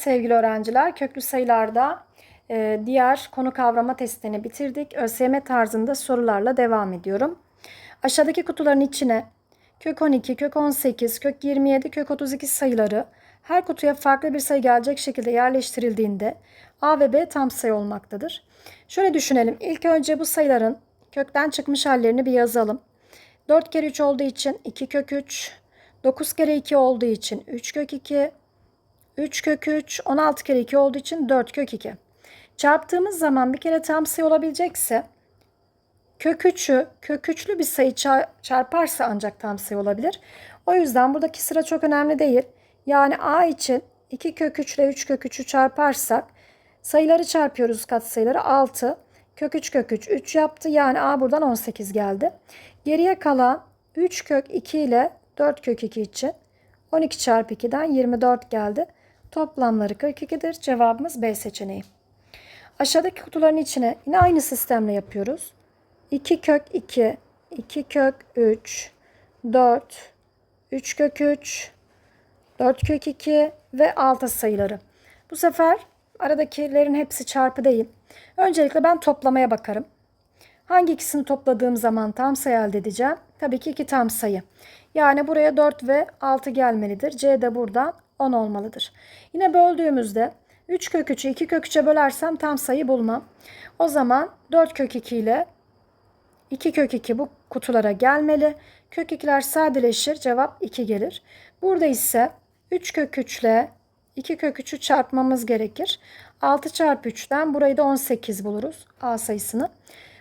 Sevgili öğrenciler, köklü sayılarda e, diğer konu kavrama testini bitirdik. ÖSYM tarzında sorularla devam ediyorum. Aşağıdaki kutuların içine kök 12, kök 18, kök 27, kök 32 sayıları her kutuya farklı bir sayı gelecek şekilde yerleştirildiğinde A ve B tam sayı olmaktadır. Şöyle düşünelim. İlk önce bu sayıların kökten çıkmış hallerini bir yazalım. 4 kere 3 olduğu için 2 kök 3, 9 kere 2 olduğu için 3 kök 2, 3 kök 3, 16 kere 2 olduğu için 4 kök 2. Çarptığımız zaman bir kere tam sayı olabilecekse kök 3'ü kök 3'lü bir sayı çarparsa ancak tam sayı olabilir. O yüzden buradaki sıra çok önemli değil. Yani a için 2 kök 3 ile 3 kök 3'ü çarparsak sayıları çarpıyoruz katsayıları 6. Kök 3 kök 3 3 yaptı. Yani a buradan 18 geldi. Geriye kalan 3 kök 2 ile 4 kök 2 için 12 çarpı 2'den 24 geldi. Toplamları 42'dir. Cevabımız B seçeneği. Aşağıdaki kutuların içine yine aynı sistemle yapıyoruz. 2 kök 2, 2 kök 3, 4, 3 kök 3, 4 kök 2 ve 6 sayıları. Bu sefer aradakilerin hepsi çarpı değil. Öncelikle ben toplamaya bakarım. Hangi ikisini topladığım zaman tam sayı elde edeceğim? Tabii ki iki tam sayı. Yani buraya 4 ve 6 gelmelidir. C de buradan 10 olmalıdır. Yine böldüğümüzde 3 kök 3'ü 2 kök 3'e bölersem tam sayı bulmam. O zaman 4 kök 2 ile 2 kök 2 bu kutulara gelmeli. Kök 2'ler sadeleşir. Cevap 2 gelir. Burada ise 3 kök 3 ile 2 kök 3'ü çarpmamız gerekir. 6 çarpı 3'ten burayı da 18 buluruz. A sayısını.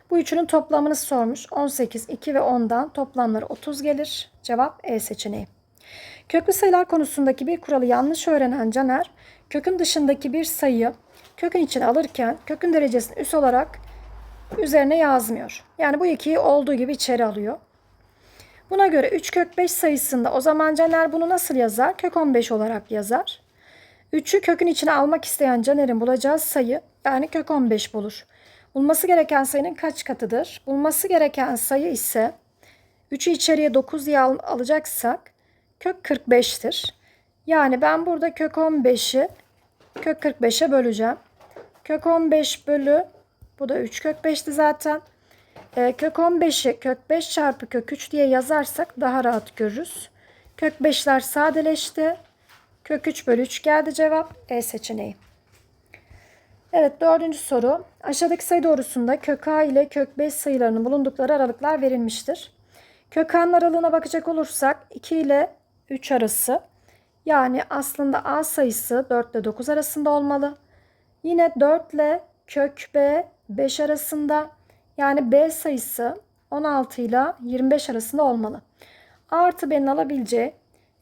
Bu üçünün toplamını sormuş. 18, 2 ve 10'dan toplamları 30 gelir. Cevap E seçeneği. Köklü sayılar konusundaki bir kuralı yanlış öğrenen Caner, kökün dışındaki bir sayıyı kökün içine alırken kökün derecesini üst olarak üzerine yazmıyor. Yani bu ikiyi olduğu gibi içeri alıyor. Buna göre 3 kök 5 sayısında o zaman Caner bunu nasıl yazar? Kök 15 olarak yazar. 3'ü kökün içine almak isteyen Caner'in bulacağı sayı yani kök 15 bulur. Bulması gereken sayının kaç katıdır? Bulması gereken sayı ise 3'ü içeriye 9 diye al alacaksak kök 45'tir. Yani ben burada kök 15'i kök 45'e böleceğim. Kök 15 bölü bu da 3 kök 5'ti zaten. E, kök 15'i kök 5 çarpı kök 3 diye yazarsak daha rahat görürüz. Kök 5'ler sadeleşti. Kök 3 bölü 3 geldi cevap. E seçeneği. Evet dördüncü soru. Aşağıdaki sayı doğrusunda kök a ile kök 5 sayılarının bulundukları aralıklar verilmiştir. Kök a'nın aralığına bakacak olursak 2 ile 3 arası. Yani aslında a sayısı 4 ile 9 arasında olmalı. Yine 4 ile kök b 5 arasında. Yani b sayısı 16 ile 25 arasında olmalı. A artı b'nin alabileceği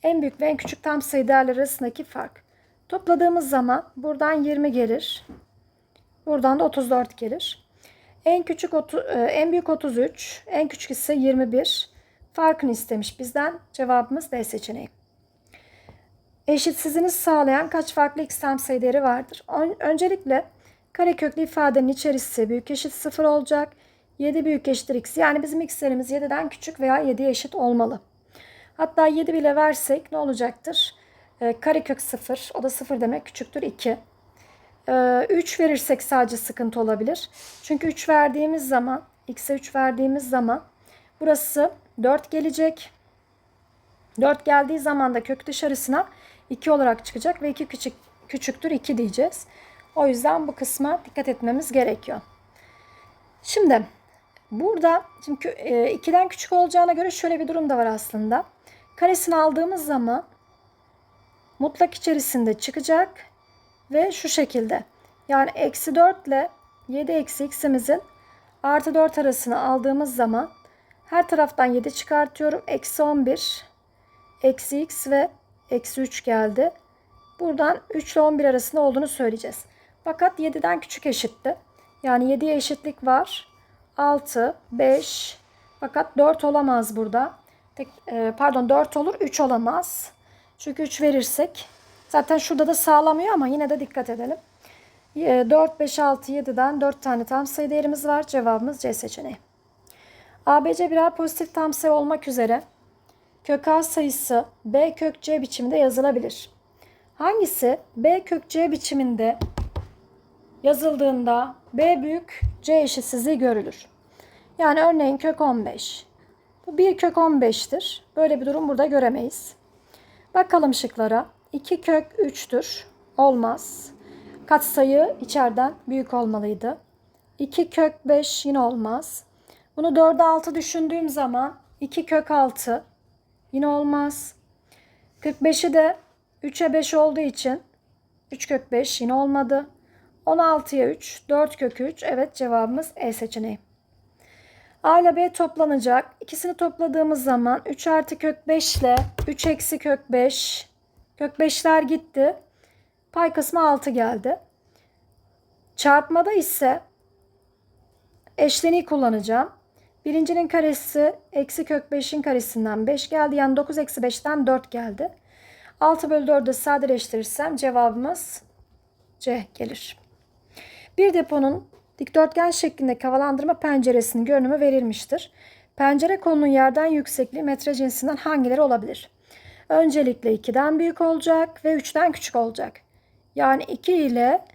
en büyük ve en küçük tam sayı değerleri arasındaki fark. Topladığımız zaman buradan 20 gelir. Buradan da 34 gelir. En küçük en büyük 33, en küçük ise 21. Farkını istemiş bizden. Cevabımız D seçeneği. Eşitsizliğini sağlayan kaç farklı tam sayı vardır? Öncelikle kareköklü ifadenin içerisi büyük eşit 0 olacak. 7 büyük eşittir x. Yani bizim x'lerimiz 7'den küçük veya 7'ye eşit olmalı. Hatta 7 bile versek ne olacaktır? E, karekök 0. O da 0 demek küçüktür 2. 3 verirsek sadece sıkıntı olabilir. Çünkü 3 verdiğimiz zaman, x'e 3 verdiğimiz zaman burası 4 gelecek. 4 geldiği zaman da kök dışarısına 2 olarak çıkacak ve 2 küçük, küçüktür 2 diyeceğiz. O yüzden bu kısma dikkat etmemiz gerekiyor. Şimdi burada çünkü 2'den küçük olacağına göre şöyle bir durum da var aslında. Karesini aldığımız zaman mutlak içerisinde çıkacak ve şu şekilde. Yani eksi 4 ile 7 eksi x'imizin artı 4 arasını aldığımız zaman her taraftan 7 çıkartıyorum. Eksi 11, eksi x ve eksi 3 geldi. Buradan 3 ile 11 arasında olduğunu söyleyeceğiz. Fakat 7'den küçük eşitti. Yani 7'ye eşitlik var. 6, 5 fakat 4 olamaz burada. Tek, e, pardon 4 olur 3 olamaz. Çünkü 3 verirsek Zaten şurada da sağlamıyor ama yine de dikkat edelim. 4, 5, 6, 7'den 4 tane tam sayı değerimiz var. Cevabımız C seçeneği. ABC birer pozitif tam sayı olmak üzere kök A sayısı B kök C biçiminde yazılabilir. Hangisi B kök C biçiminde yazıldığında B büyük C eşitsizliği görülür? Yani örneğin kök 15. Bu 1 kök 15'tir. Böyle bir durum burada göremeyiz. Bakalım şıklara. 2 kök 3'tür. Olmaz. Katsayı içeriden büyük olmalıydı. 2 kök 5 yine olmaz. Bunu 4'e 6 düşündüğüm zaman 2 kök 6 yine olmaz. 45'i de 3'e 5 olduğu için 3 kök 5 yine olmadı. 16'ya 3, 4 kök 3. Evet cevabımız E seçeneği. A ile B toplanacak. İkisini topladığımız zaman 3 artı kök 5 ile 3 eksi kök 5. Kök 5'ler gitti. Pay kısmı 6 geldi. Çarpmada ise eşleniği kullanacağım. Birincinin karesi eksi kök 5'in karesinden 5 geldi. Yani 9 eksi 5'ten 4 geldi. 6 bölü 4'ü sadeleştirirsem cevabımız C gelir. Bir deponun dikdörtgen şeklindeki havalandırma penceresinin görünümü verilmiştir. Pencere konunun yerden yüksekliği metre cinsinden hangileri olabilir? Öncelikle 2'den büyük olacak ve 3'ten küçük olacak. Yani 2 ile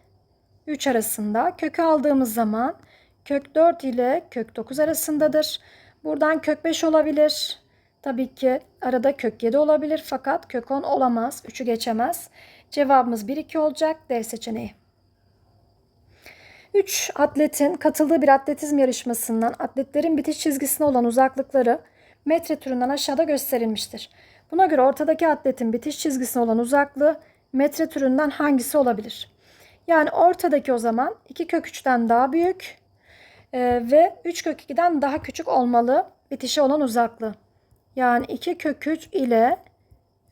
3 arasında kökü aldığımız zaman kök 4 ile kök 9 arasındadır. Buradan kök 5 olabilir. Tabii ki arada kök 7 olabilir fakat kök 10 olamaz. 3'ü geçemez. Cevabımız 1 2 olacak. D seçeneği. 3 atletin katıldığı bir atletizm yarışmasından atletlerin bitiş çizgisine olan uzaklıkları metre türünden aşağıda gösterilmiştir. Buna göre ortadaki atletin bitiş çizgisine olan uzaklığı metre türünden hangisi olabilir? Yani ortadaki o zaman 2 kök 3'ten daha büyük e, ve 3 kök 2'den daha küçük olmalı bitişe olan uzaklığı. Yani 2 kök 3 ile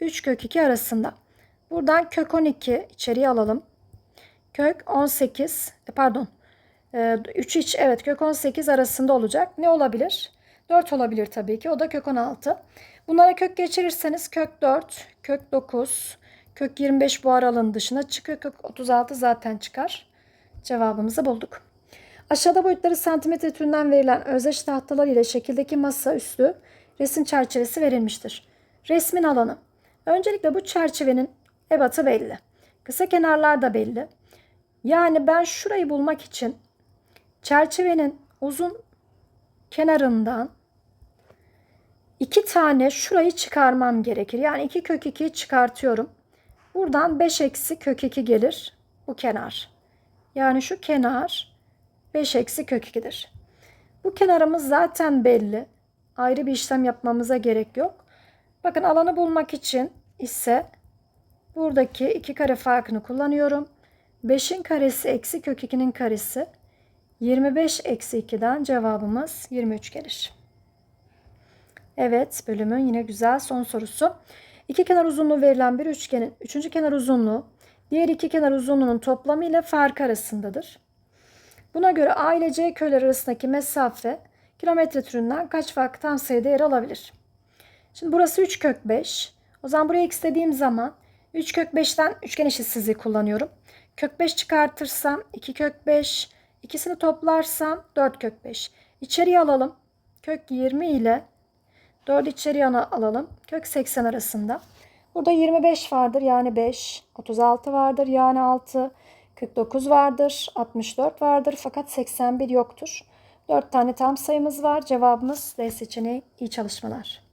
3 kök 2 arasında. Buradan kök 12 içeriye alalım. Kök 18 e, pardon 3 iç evet kök 18 arasında olacak. Ne olabilir? 4 olabilir tabii ki. O da kök 16. Bunlara kök geçirirseniz kök 4, kök 9, kök 25 bu aralığın dışına çıkıyor. Kök 36 zaten çıkar. Cevabımızı bulduk. Aşağıda boyutları santimetre türünden verilen özdeş tahtalar ile şekildeki masa üstü resim çerçevesi verilmiştir. Resmin alanı. Öncelikle bu çerçevenin ebatı belli. Kısa kenarlar da belli. Yani ben şurayı bulmak için çerçevenin uzun kenarından iki tane şurayı çıkarmam gerekir. Yani 2 kök 2'yi çıkartıyorum. Buradan 5 eksi kök 2 gelir bu kenar. Yani şu kenar 5 eksi kök 2'dir. Bu kenarımız zaten belli. Ayrı bir işlem yapmamıza gerek yok. Bakın alanı bulmak için ise buradaki iki kare farkını kullanıyorum. 5'in karesi eksi kök 2'nin karesi 25 eksi 2'den cevabımız 23 gelir. Evet bölümün yine güzel son sorusu. İki kenar uzunluğu verilen bir üçgenin üçüncü kenar uzunluğu diğer iki kenar uzunluğunun toplamı ile farkı arasındadır. Buna göre A ile C köyler arasındaki mesafe kilometre türünden kaç farklı tam sayıda yer alabilir? Şimdi burası 3 kök 5. O zaman buraya x dediğim zaman 3 kök 5'ten üçgen eşitsizliği kullanıyorum. Kök 5 çıkartırsam 2 kök 5. İkisini toplarsam 4 kök 5. İçeriye alalım. Kök 20 ile 4 içeriye alalım. Kök 80 arasında. Burada 25 vardır yani 5. 36 vardır yani 6. 49 vardır. 64 vardır fakat 81 yoktur. 4 tane tam sayımız var. Cevabımız D seçeneği. İyi çalışmalar.